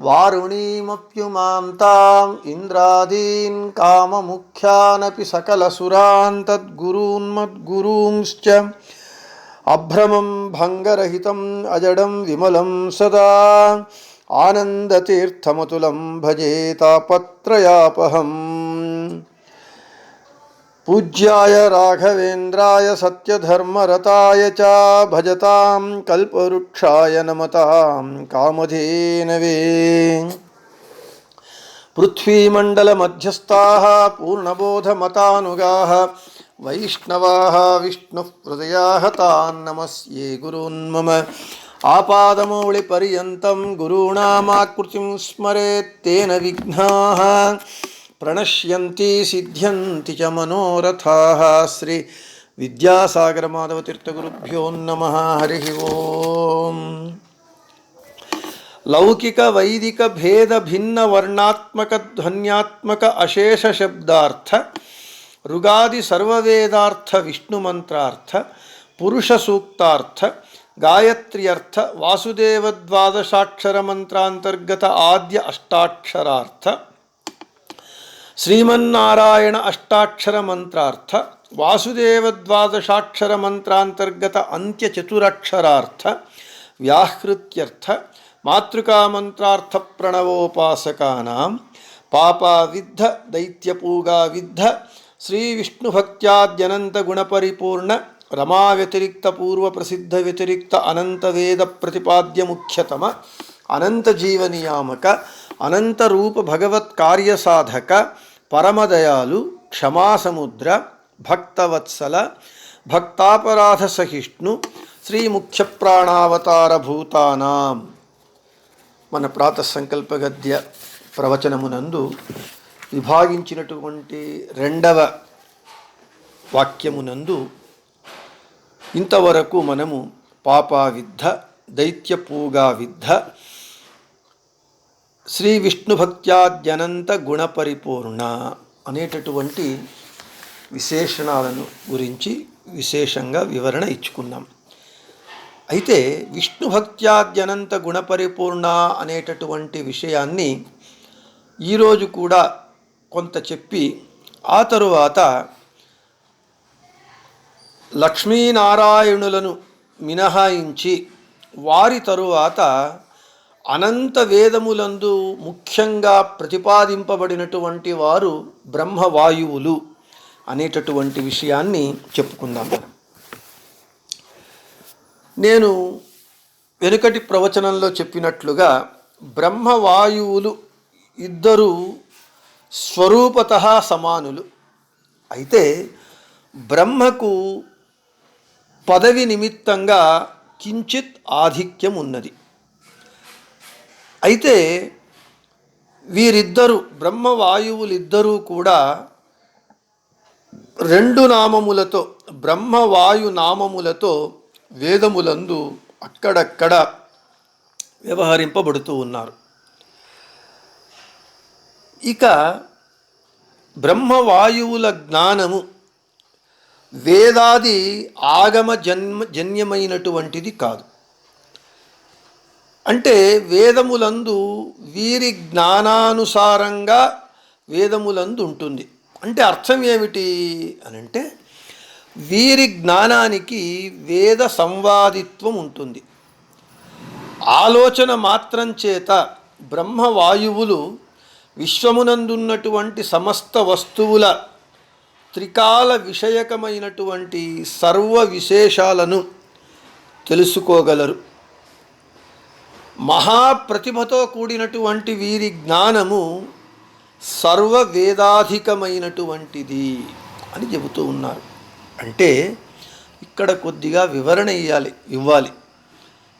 వారుణీమప్యుమాం తాం ఇంద్రాదీన్ కామముఖ్యానపి సకలసురాన్ తద్గురూన్మద్గురూంశ్చ అభ్రమం భంగరహితం అజడం విమలం సదా ఆనందతీర్థమతులం భజే తాపత్రయాపహం పూజ్యాయ రాఘవేంద్రాయ సత్యధర్మరతాయ చ భజతాం కల్పవృక్షాయ నమతాం కామధేనవే పృథ్వీమండలమధ్యస్థాः పూర్ణబోధమతానుగాः వైష్ణవాः విష్ణుహృదయాः తాन् నమస్ये గురూన్మమ ఆపాదమౌళిపర్యంతం గురూణామాకృతిం స్మరేత్తేన ಪ್ರಣಶ್ಯಂತಿ ಸಿದ್ಧ್ಯಂತಿ ಚ ಮನೋರಥಾ ಶ್ರೀ ವಿದ್ಯಾಸಾಗರ ಮಾಧವ ತೀರ್ಥಗುರುಭ್ಯೋ ನಮಃ ಹರಿ ಓಂ ಲೌಕಿಕ ವೈದಿಕ ಭೇದ ಭಿನ್ನ ವರ್ಣಾತ್ಮಕ ಧ್ವನ್ಯಾತ್ಮಕ ಅಶೇಷ ಶಬ್ದಾರ್ಥ ಋಗಾದಿ ಸರ್ವವೇದಾರ್ಥ ವಿಷ್ಣು ಮಂತ್ರಾರ್ಥ ಪುರುಷ ಸೂಕ್ತಾರ್ಥ ಗಾಯತ್ರ್ಯರ್ಥ ವಾಸುದೇವದ್ವಾದಶಾಕ್ಷರ ಮಂತ್ರಾಂತರ್ಗತ ಆದ್ಯ ಅಷ್ಟಾಕ್ಷರಾರ್ಥ శ్రీమన్నారాయణ అష్టాక్షర మంత్రార్థ వాసుదేవ ద్వాదశాక్షర మంత్రాంతర్గత అంత్య చతురక్షరార్థ వ్యాహృత్యర్థ మాతృకామంత్రార్థ ప్రణవోపాసకానాం పాపావిద్ధ దైత్యపూగావిద్ధ దైత్యపూగా విద్ధ శ్రీ విష్ణుభక్త్యాద్యనంత గుణపరిపూర్ణ రమా పూర్వ ప్రసిద్ధ వ్యతిరిక్త అనంత వేద ప్రతిపాద్య ముఖ్యతమ అనంత జీవనియామక అనంత రూప భగవత్ కార్యసాధక పరమదయాలు క్షమాసముద్ర భక్తవత్సల భక్తాపరాధ సహిష్ణు శ్రీ ముఖ్య ప్రాణావతార భూతానాం మన ప్రాత సంకల్ప గద్య ప్రవచనమునందు విభాగించినటువంటి రెండవ వాక్యమునందు ఇంతవరకు మనము పాపా విద్ధ దైత్యపూగా విద్ధ శ్రీ విష్ణు భక్త్యాద్యనంత గుణపరిపూర్ణ అనేటటువంటి విశేషణాలను గురించి విశేషంగా వివరణ ఇచ్చుకున్నాం. అయితే విష్ణు భక్త్యాద్యనంత గుణపరిపూర్ణ అనేటటువంటి విషయాన్ని ఈరోజు కూడా కొంత చెప్పి ఆ తరువాత లక్ష్మీనారాయణులను మినహాయించి వారి తరువాత అనంత వేదములందు ముఖ్యంగా ప్రతిపాదింపబడినటువంటి వారు బ్రహ్మవాయువులు అనేటటువంటి విషయాన్ని చెప్పుకుందాం. మనం నేను వెనుకటి ప్రవచనంలో చెప్పినట్లుగా బ్రహ్మవాయువులు ఇద్దరు స్వరూపత సమానులు. అయితే బ్రహ్మకు పదవి నిమిత్తంగా కించిత్ ఆధిక్యం ఉన్నది అయితే వీరిద్దరు బ్రహ్మవాయువులిద్దరూ కూడా రెండు నామములతో బ్రహ్మవాయు నామములతో వేదములందు అక్కడక్కడ వ్యవహరింపబడుతూ ఉన్నారు. ఇక బ్రహ్మవాయువుల జ్ఞానము వేదాది ఆగమ జన్మ జన్యమైనటువంటిది కాదు. అంటే వేదములందు వీరి జ్ఞానానుసారంగా వేదములందు ఉంటుంది. అంటే అర్థం ఏమిటి అని అంటే వీరి జ్ఞానానికి వేద సంవాదిత్వం ఉంటుంది. ఆలోచన మాత్రం చేత బ్రహ్మవాయువులు విశ్వమునందున్నటువంటి సమస్త వస్తువుల త్రికాల విషయకమైనటువంటి సర్వ విశేషాలను తెలుసుకోగలరు. మహాప్రతిభతో కూడినటువంటి వీరి జ్ఞానము సర్వవేదాధికమైనటువంటిది అని చెబుతూ ఉన్నారు. అంటే ఇక్కడ కొద్దిగా వివరణ ఇవ్వాలి ఇవ్వాలి.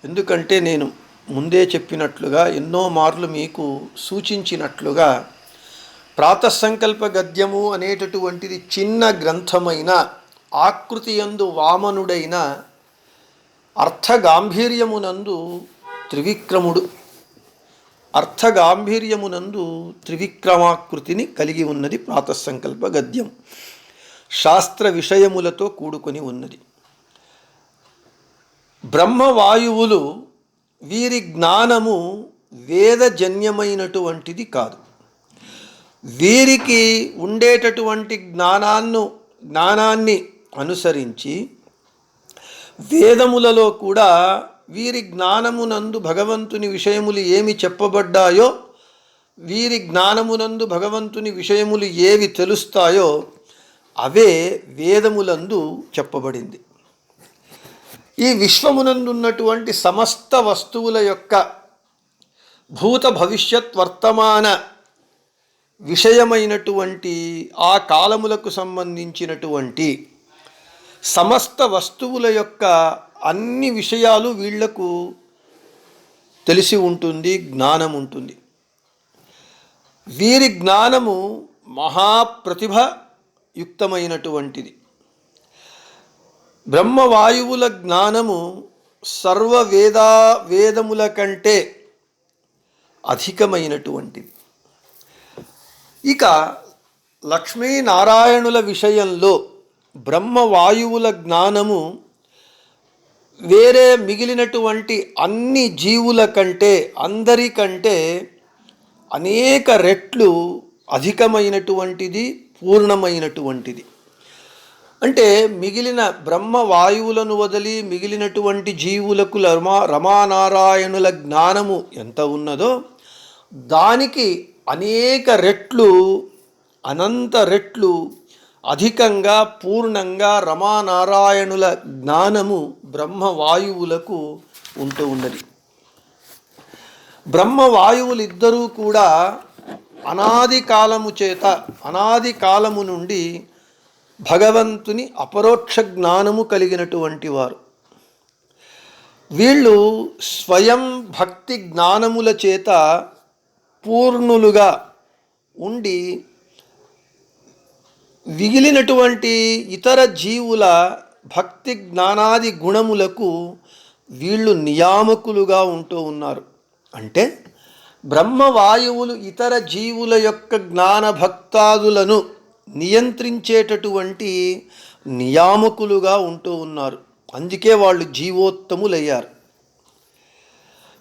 ఎందుకంటే నేను ముందే చెప్పినట్లుగా ఎన్నో మార్లు మీకు సూచించినట్లుగా ప్రాతసంకల్ప గద్యము అనేటటువంటిది చిన్న గ్రంథమైన ఆకృతి యందు వామనుడైన అర్థగాంభీర్యమునందు త్రివిక్రముడు. అర్థగాంభీర్యమునందు త్రివిక్రమాకృతిని కలిగి ఉన్నది ప్రాతసంకల్ప గద్యం. శాస్త్ర విషయములతో కూడుకొని ఉన్నది. బ్రహ్మవాయువులు వీరి జ్ఞానము వేదజన్యమైనటువంటిది కాదు. వీరికి ఉండేటటువంటి జ్ఞానాన్ని జ్ఞానాన్ని అనుసరించి వేదములలో కూడా వీరి జ్ఞానమునందు భగవంతుని విషయములు ఏమి చెప్పబడ్డాయో వీరి జ్ఞానమునందు భగవంతుని విషయములు ఏవి తెలుస్తాయో అవే వేదములందు చెప్పబడింది. ఈ విశ్వమునందున్నటువంటి సమస్త వస్తువుల యొక్క భూత భవిష్యత్ వర్తమాన విషయమైనటువంటి ఆ కాలములకు సంబంధించినటువంటి సమస్త వస్తువుల యొక్క అన్ని విషయాలు వీళ్ళకు తెలిసి ఉంటుంది జ్ఞానం ఉంటుంది. వీరి జ్ఞానము మహాప్రతిభ యుక్తమైనటువంటిది. బ్రహ్మవాయువుల జ్ఞానము సర్వ వేదా వేదముల కంటే అధికమైనటువంటిది. ఇక లక్ష్మీనారాయణుల విషయంలో బ్రహ్మవాయువుల జ్ఞానము వేరే మిగిలినటువంటి అన్ని జీవుల కంటే అందరికంటే అనేక రెట్లు అధికమైనటువంటిది పూర్ణమైనటువంటిది. అంటే మిగిలిన బ్రహ్మ వాయువులను వదిలి మిగిలినటువంటి జీవులకు రమా రమానారాయణుల జ్ఞానము ఎంత ఉన్నదో దానికి అనేక రెట్లు అనంత రెట్లు అధికంగా పూర్ణంగా రమానారాయణుల జ్ఞానము బ్రహ్మవాయువులకు ఉంటూ ఉన్నది. బ్రహ్మవాయువులిద్దరూ కూడా అనాది కాలము చేత అనాది కాలము నుండి భగవంతుని అపరోక్ష జ్ఞానము కలిగినటువంటి వారు. వీళ్ళు స్వయం భక్తి జ్ఞానముల చేత పూర్ణులుగా ఉండి మిగిలినటువంటి ఇతర జీవుల భక్తి జ్ఞానాది గుణములకు వీళ్ళు నియామకులుగా ఉంటూ ఉన్నారు. అంటే బ్రహ్మవాయువులు ఇతర జీవుల యొక్క జ్ఞాన భక్తాదులను నియంత్రించేటటువంటి నియామకులుగా ఉంటూ ఉన్నారు. అందుకే వాళ్ళు జీవోత్తములయ్యారు.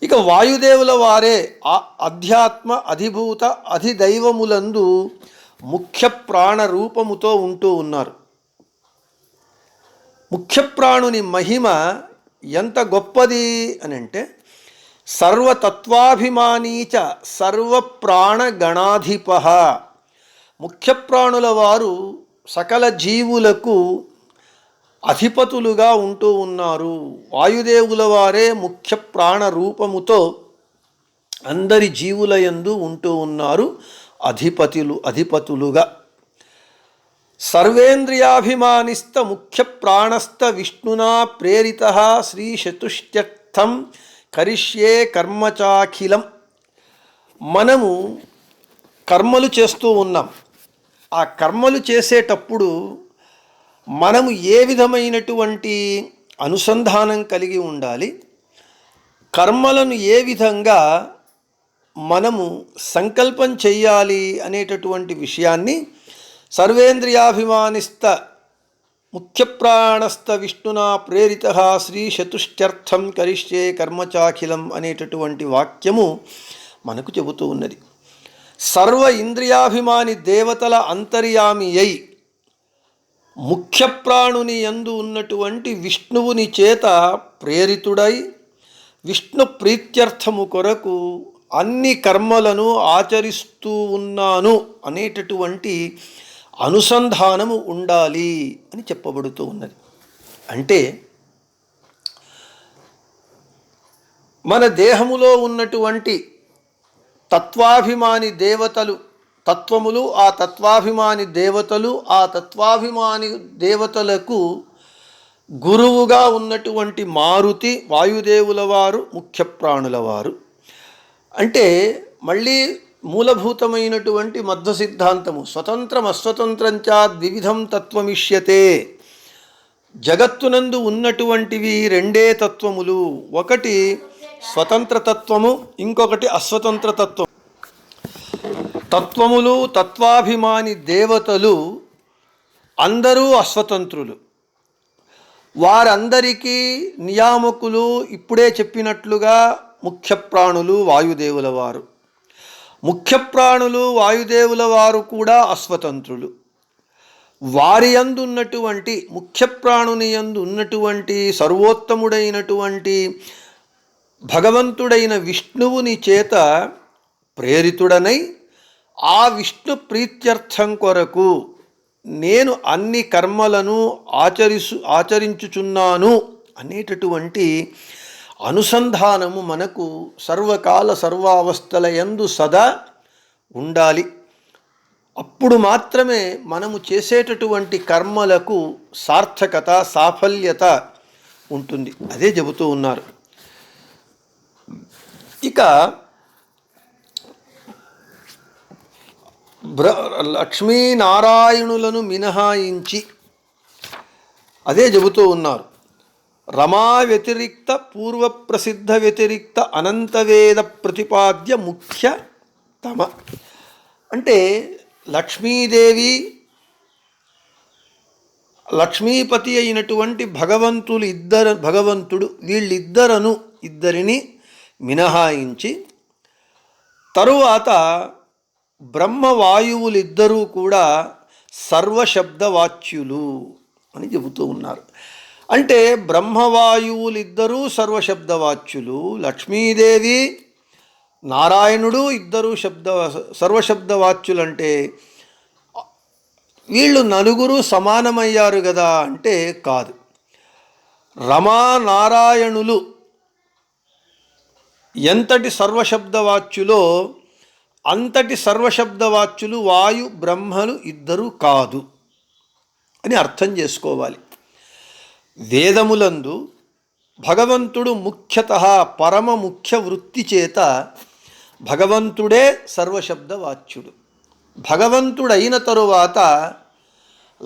ఇక వాయుదేవుల వారే అధ్యాత్మ అధిభూత అధిదైవములందు ముఖ్య ప్రాణ రూపముతో ఉంటూ ఉన్నారు. ముఖ్య ప్రాణుని మహిమ ఎంత గొప్పది అని అంటే సర్వతత్వాభిమానీచ సర్వప్రాణగణాధిప. ముఖ్య ప్రాణుల వారు సకల జీవులకు అధిపతులుగా ఉంటూ ఉన్నారు. వాయుదేవుల వారే ముఖ్య ప్రాణ రూపముతో అందరి జీవుల యందు ఉంటూ ఉన్నారు. అధిపతులు అధిపతులుగా. సర్వేంద్రియాభిమానిస్త ముఖ్య ప్రాణస్థ విష్ణునా ప్రేరిత శ్రీ చతుష్ట్యర్థం కరిష్యే కర్మచాఖిలం. మనము కర్మలు చేస్తూ ఉన్నాం. ఆ కర్మలు చేసేటప్పుడు మనము ఏ విధమైనటువంటి అనుసంధానం కలిగి ఉండాలి? కర్మలను ఏ విధంగా మనము సంకల్పం చెయ్యాలి అనేటటువంటి విషయాన్ని సర్వేంద్రియాభిమానిస్త ముఖ్యప్రాణస్థ విష్ణునా ప్రేరిత శ్రీ చతుష్ట్యర్థం కరిష్యే కర్మచాఖిలం అనేటటువంటి వాక్యము మనకు చెబుతూ ఉన్నది. సర్వ ఇంద్రియాభిమాని దేవతల అంతర్యామి అయి ముఖ్యప్రాణుని ఎందు యందు ఉన్నటువంటి విష్ణువుని చేత ప్రేరితుడై విష్ణు ప్రీత్యర్థము కొరకు అన్ని కర్మలను ఆచరిస్తూ ఉన్నాను అనేటటువంటి అనుసంధానము ఉండాలి అని చెప్పబడుతూ ఉన్నది. అంటే మన దేహములో ఉన్నటువంటి తత్వాభిమాని దేవతలు తత్వములు ఆ తత్వాభిమాని దేవతలు ఆ తత్వాభిమాని దేవతలకు గురువుగా ఉన్నటువంటి మారుతి వాయుదేవుల వారు ముఖ్య ప్రాణుల వారు అంటే మళ్ళీ మూలభూతమైనటువంటి మధ్వ సిద్ధాంతము స్వతంత్రం అస్వతంత్రంచా ద్విధం తత్వమిష్యతే. జగత్తునందు ఉన్నటువంటివి రెండే తత్వములు. ఒకటి స్వతంత్రతత్వము ఇంకొకటి అస్వతంత్ర తత్వం. తత్వములు తత్వాభిమాని దేవతలు అందరూ అస్వతంత్రులు. వారందరికీ నియామకులు ఇప్పుడే చెప్పినట్లుగా ముఖ్య ప్రాణులు వాయుదేవుల వారు ముఖ్య ప్రాణులు వాయుదేవుల వారు కూడా అస్వతంత్రులు వారి యందు ఉన్నటువంటి ముఖ్య ప్రాణుని యందు ఉన్నటువంటి సర్వోత్తముడైనటువంటి భగవంతుడైన విష్ణువుని చేత ప్రేరితుడనై ఆ విష్ణు ప్రీత్యర్థం కొరకు నేను అన్ని కర్మలను ఆచరిసు ఆచరించుచున్నాను అనేటటువంటి అనుసంధానము మనకు సర్వకాల సర్వావస్థల యందు సదా ఉండాలి. అప్పుడు మాత్రమే మనము చేసేటటువంటి కర్మలకు సార్థకత సాఫల్యత ఉంటుంది. అదే చెబుతూ ఉన్నారు. ఇక బ్ర లక్ష్మీనారాయణులను మినహాయించి అదే చెబుతూ ఉన్నారు. రమా వ్యతిరిక్త పూర్వ ప్రసిద్ధ వ్యతిరిక్త అనంతవేద ప్రతిపాద్య ముఖ్య తమ. అంటే లక్ష్మీదేవి లక్ష్మీపతి అయినటువంటి భగవంతులు ఇద్దరు భగవంతుడు వీళ్ళిద్దరను ఇద్దరిని మినహాయించి తరువాత బ్రహ్మవాయువులిద్దరూ కూడా సర్వశబ్దవాచ్యులు అని చెబుతూ ఉన్నారు. అంటే బ్రహ్మవాయువులిద్దరూ సర్వశబ్దవాచ్యులు లక్ష్మీదేవి నారాయణుడు ఇద్దరు శబ్ద సర్వశబ్దవాచ్యులంటే వీళ్ళు నలుగురు సమానమయ్యారు కదా అంటే కాదు. రమా నారాయణులు ఎంతటి సర్వశబ్దవాచ్యులో అంతటి సర్వశబ్దవాచ్యులు వాయు బ్రహ్మలు ఇద్దరు కాదు అని అర్థం చేసుకోవాలి. వేదములందు భగవంతుడు ముఖ్యత పరమ ముఖ్య వృత్తి చేత భగవంతుడే సర్వశబ్దవాచ్యుడు. భగవంతుడైన తరువాత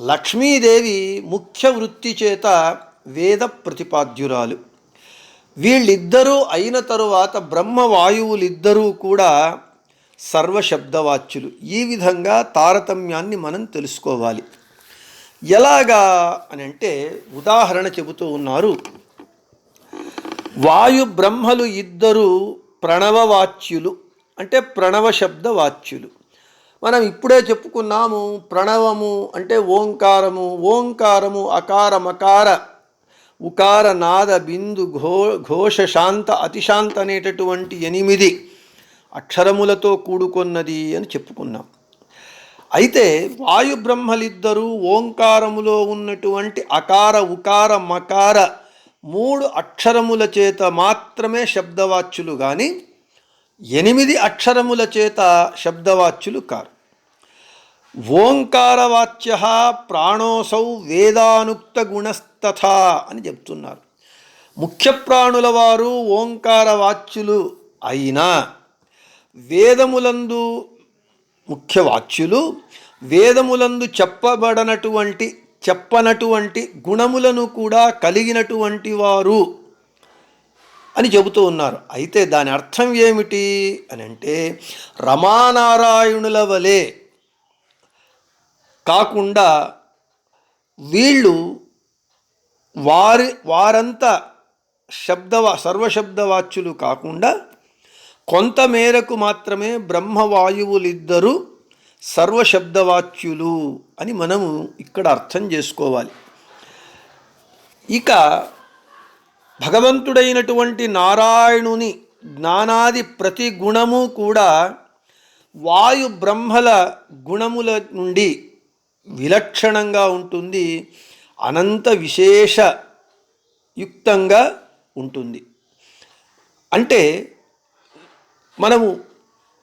లక్ష్మీదేవి ముఖ్య వృత్తి చేత వేద ప్రతిపాద్యురాలు. వీళ్ళిద్దరూ అయిన తరువాత బ్రహ్మవాయువులిద్దరూ కూడా సర్వశబ్దవాచ్యులు. ఈ విధంగా తారతమ్యాన్ని మనం తెలుసుకోవాలి. ఎలాగా అని అంటే ఉదాహరణ చెబుతూ ఉన్నారు. వాయు బ్రహ్మలు ఇద్దరు ప్రణవవాచ్యులు అంటే ప్రణవ శబ్ద వాచ్యులు. మనం ఇప్పుడే చెప్పుకున్నాము ప్రణవము అంటే ఓంకారము ఓంకారము అకార మకార ఉకార నాద బిందు ఘో ఘోష శాంత అతిశాంత అనేటటువంటి ఎనిమిది అక్షరములతో కూడుకొన్నది అని చెప్పుకున్నాం. అయితే వాయు బ్రహ్మలిద్దరూ ఓంకారములో ఉన్నటువంటి అకార ఉకార మకార మూడు అక్షరముల చేత మాత్రమే శబ్దవాచ్యులు కానీ ఎనిమిది అక్షరముల చేత శబ్దవాచ్యులు కారు. ఓంకారవాచ్య ప్రాణోసౌ వేదానుక్త గుణస్తథ అని చెప్తున్నారు. ముఖ్య ప్రాణుల వారు ఓంకారవాచ్యులు అయినా వేదములందు ముఖ్యవాచ్యులు వేదములందు చెప్పబడనటువంటి చెప్పనటువంటి గుణములను కూడా కలిగినటువంటి వారు అని చెబుతూ ఉన్నారు. అయితే దాని అర్థం ఏమిటి అని అంటే రమానారాయణుల వలె కాకుండా వీళ్ళు వారి వారంతా శబ్దవా సర్వశబ్దవాచ్యులు కాకుండా కొంత మేరకు మాత్రమే బ్రహ్మవాయువులిద్దరూ సర్వశబ్దవాచ్యులు అని మనము ఇక్కడ అర్థం చేసుకోవాలి. ఇక భగవంతుడైనటువంటి నారాయణుని జ్ఞానాది ప్రతి గుణము కూడా వాయు బ్రహ్మల గుణముల నుండి విలక్షణంగా ఉంటుంది అనంత విశేష యుక్తంగా ఉంటుంది. అంటే మనము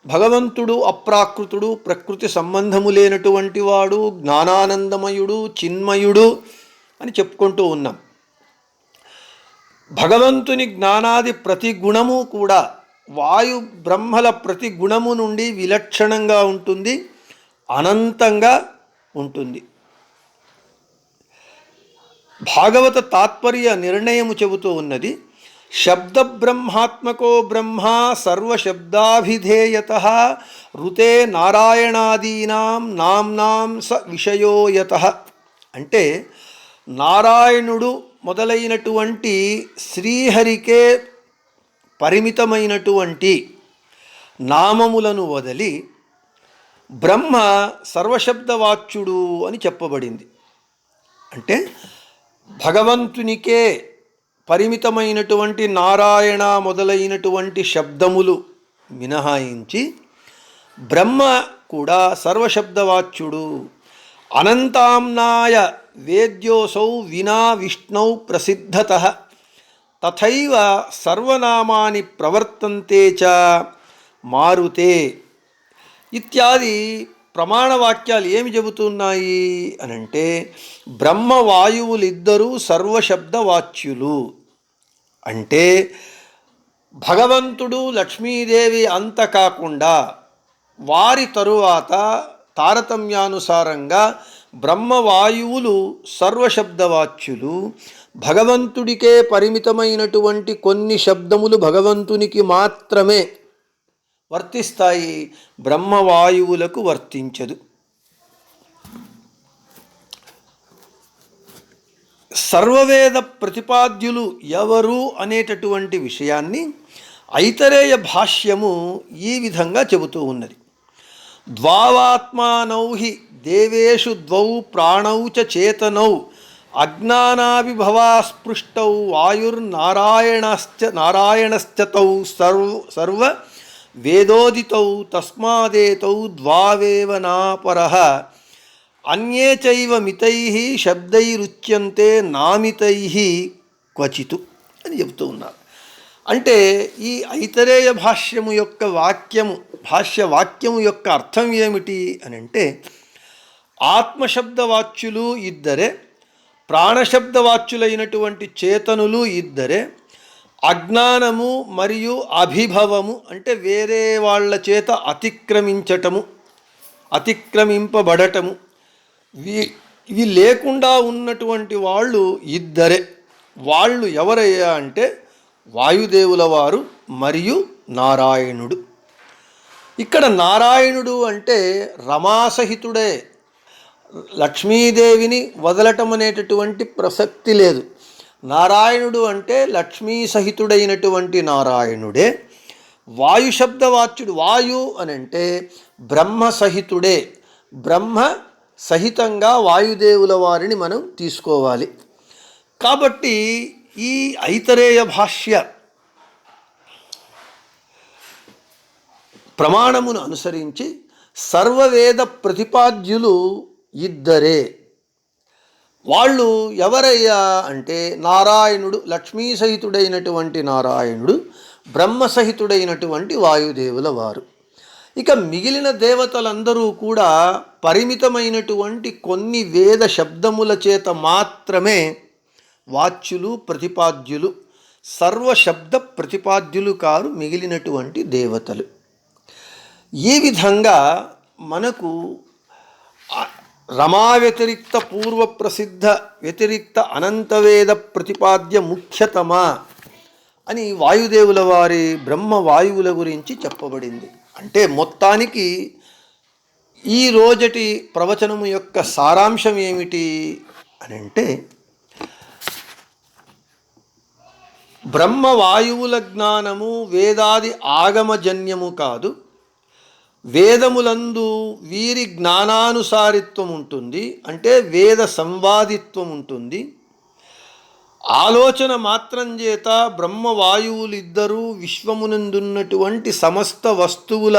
భగవంతుడు అప్రాకృతుడు ప్రకృతి సంబంధము లేనటువంటి వాడు జ్ఞానానందమయుడు చిన్మయుడు అని చెప్పుకుంటూ ఉన్నాం. భగవంతుని జ్ఞానాది ప్రతి గుణము కూడా వాయు బ్రహ్మల ప్రతి గుణము నుండి విలక్షణంగా ఉంటుంది అనంతంగా ఉంటుంది. భాగవత తాత్పర్య నిర్ణయము చెబుతూ ఉన్నది శబ్ద బ్రహ్మాత్మకో బ్రహ్మ సర్వశబ్దాభిధేయత ఋతే నారాయణాదీనాం నామ్నాం స విషయోయత అంటే నారాయణుడు మొదలైనటువంటి శ్రీహరికే పరిమితమైనటువంటి నామములను వదిలి బ్రహ్మ సర్వశబ్దవాచ్యుడు అని చెప్పబడింది. అంటే భగవంతునికే పరిమితమైనటువంటి నారాయణ మొదలైనటువంటి శబ్దములు మినహాయించి బ్రహ్మ కూడా సర్వశబ్దవాచ్యుడు. అనంతాంనాయ వేద్యోసౌ వినా విష్ణౌ ప్రసిద్ధత. తథైవ సర్వనామాని ప్రవర్తంతే చ మారుతే. ఇత్యాది ప్రమాణవాక్యాలు ఏమి చెబుతున్నాయి అనంటే బ్రహ్మవాయువులిద్దరూ సర్వశబ్దవాచ్యులు. అంటే భగవంతుడు లక్ష్మీదేవి అంత కాకుండా వారి తరువాత తారతమ్యానుసారంగా బ్రహ్మవాయువులు సర్వశబ్దవాచ్యులు భగవంతుడికే పరిమితమైనటువంటి కొన్ని శబ్దములు భగవంతునికి మాత్రమే వర్తిస్తాయి. బ్రహ్మవాయువులకు వర్తించదు. సర్వవేద ప్రతిపాద్యులు ఎవరు అనేటటువంటి విషయాన్ని ఐతరేయ భాష్యము ఈ విధంగా చెబుతూ ఉన్నది. ద్వావాత్మానౌ హి దేవేషు ద్వౌ ప్రాణౌ చ చేతనౌ అజ్ఞానావిభవాస్పృష్టౌ వాయుర్నారాయణశ్చ నారాయణశ్చతౌ సర్వ సర్వ వేదోదితౌ తస్మాదేతౌ ద్వావేవ నాపరః అన్యే చైవ మితై శబ్దైరుచ్యంతే నామితై క్వచితు అని చెబుతూ ఉన్నారు. అంటే ఈ ఐతరేయ భాష్యము యొక్క వాక్యము భాష్య వాక్యము యొక్క అర్థం ఏమిటి అని అంటే ఆత్మశబ్దవాచ్యులు ఇద్దరే ప్రాణశబ్దవాచ్యులైనటువంటి చేతనులు ఇద్దరే అజ్ఞానము మరియు అభిభవము అంటే వేరే వాళ్ళ చేత అతిక్రమించటము అతిక్రమింపబడటము వీ ఇవి లేకుండా ఉన్నటువంటి వాళ్ళు ఇద్దరే. వాళ్ళు ఎవరయ్యా అంటే వాయుదేవుల వారు మరియు నారాయణుడు. ఇక్కడ నారాయణుడు అంటే రమాసహితుడే. లక్ష్మీదేవిని వదలటం అనేటటువంటి ప్రసక్తి లేదు. నారాయణుడు అంటే లక్ష్మీ సహితుడైనటువంటి నారాయణుడే. వాయు శబ్దవాచ్యుడు వాయు అని అంటే బ్రహ్మ సహితుడే బ్రహ్మ సహితంగా వాయుదేవుల వారిని మనం తీసుకోవాలి. కాబట్టి ఈ ఐతరేయ భాష్య ప్రమాణమును అనుసరించి సర్వవేద ప్రతిపాద్యులు ఇద్దరే. వాళ్ళు ఎవరయ్యా అంటే నారాయణుడు లక్ష్మీ సహితుడైనటువంటి నారాయణుడు బ్రహ్మ సహితుడైనటువంటి వాయుదేవుల వారు. ఇక మిగిలిన దేవతలందరూ కూడా పరిమితమైనటువంటి కొన్ని వేద శబ్దముల చేత మాత్రమే వాచ్యులు ప్రతిపాద్యులు సర్వశబ్ద ప్రతిపాద్యులు కారు మిగిలినటువంటి దేవతలు. ఈ విధంగా మనకు రమా వ్యతిరిక్త పూర్వ ప్రసిద్ధ వ్యతిరిక్త అనంతవేద ప్రతిపాద్య ముఖ్యతమ అని వాయుదేవుల వారి బ్రహ్మ వాయువుల గురించి చెప్పబడింది. అంటే మొత్తానికి ఈ రోజటి ప్రవచనము యొక్క సారాంశం ఏమిటి అని అంటే బ్రహ్మ వాయువుల జ్ఞానము వేదాది ఆగమజన్యము కాదు వేదములందు వీరి జ్ఞానానుసారిత్వం ఉంటుంది అంటే వేద సంవాదిత్వం ఉంటుంది. ఆలోచన మాత్రం చేత బ్రహ్మవాయువులిద్దరూ విశ్వమునందున్నటువంటి సమస్త వస్తువుల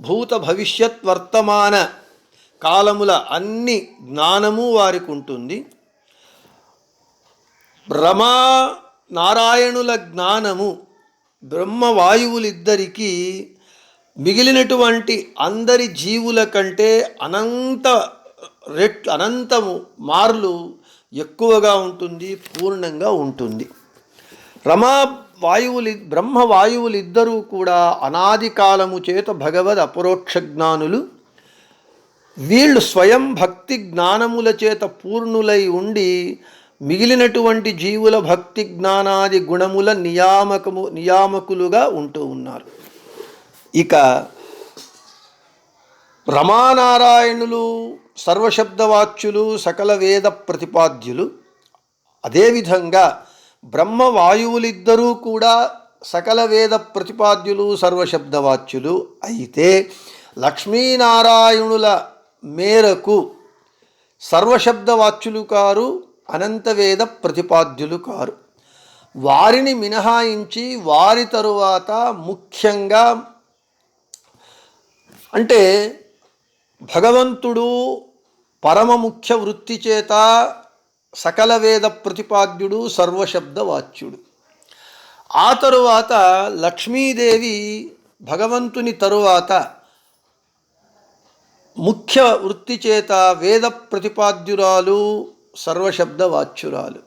భూత భవిష్యత్ వర్తమాన కాలముల అన్ని జ్ఞానము వారికి ఉంటుంది బ్రహ్మా నారాయణుల జ్ఞానము బ్రహ్మవాయువులిద్దరికీ మిగిలినటువంటి అందరి జీవుల కంటే అనంత రెట్ అనంతము మార్లు ఎక్కువగా ఉంటుంది పూర్ణంగా ఉంటుంది. రమా వాయువులు బ్రహ్మ వాయువులిద్దరూ కూడా అనాది కాలము చేత భగవద్ అపరోక్ష జ్ఞానులు. వీళ్ళు స్వయం భక్తి జ్ఞానముల చేత పూర్ణులై ఉండి మిగిలినటువంటి జీవుల భక్తి జ్ఞానాది గుణముల నియామకము నియామకులుగా ఉంటూ ఉన్నారు. ఇక రమానారాయణులు సర్వశబ్దవాచ్యులు సకల వేద ప్రతిపాద్యులు. అదేవిధంగా బ్రహ్మ వాయువులిద్దరూ కూడా సకల వేద ప్రతిపాద్యులు సర్వశబ్దవాచ్యులు అయితే లక్ష్మీనారాయణుల మేరకు సర్వశబ్దవాచ్యులు కారు అనంతవేద ప్రతిపాద్యులు కారు. వారిని మినహాయించి వారి తరువాత ముఖ్యంగా అంటే భగవంతుడు పరమ ముఖ్య వృత్తి చేత సకల వేద ప్రతిపాద్యుడు సర్వశబ్ద వాచ్యుడు ఆ తరువాత లక్ష్మీదేవి భగవంతుని తరువాత ముఖ్య వృత్తి చేత వేద ప్రతిపాద్యురాలు సర్వశబ్దవాచ్యురాలు.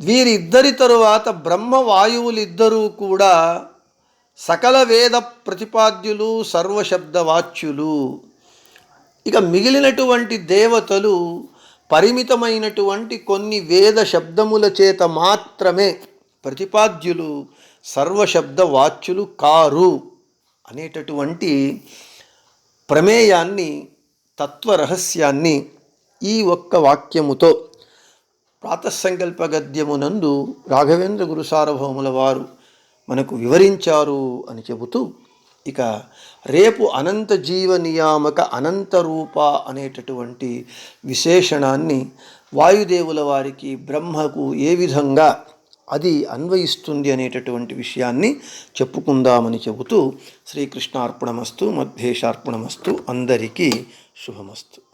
వీరిద్దరి తరువాత బ్రహ్మ వాయువులిద్దరూ కూడా సకల వేద ప్రతిపాద్యులు సర్వశబ్ద వాచ్యులు ఇక మిగిలినటువంటి దేవతలు పరిమితమైనటువంటి కొన్ని వేద శబ్దముల చేత మాత్రమే ప్రతిపాద్యులు సర్వశబ్ద వాచ్యులు కారు అనేటటువంటి ప్రమేయాన్ని తత్వరహస్యాన్ని ఈ ఒక్క వాక్యముతో ప్రాతసంకల్ప గద్యమునందు రాఘవేంద్ర గురు సార్వభౌముల వారు మనకు వివరించారు అని చెబుతూ ఇక రేపు అనంత జీవ నియామక అనంత రూప అనేటటువంటి విశేషణాన్ని వాయుదేవుల వారికి బ్రహ్మకు ఏ విధంగా అది అన్వయిస్తుంది అనేటటువంటి విషయాన్ని చెప్పుకుందామని చెబుతూ శ్రీకృష్ణార్పణమస్తు మధ్యేషార్పణమస్తు అందరికీ శుభమస్తు.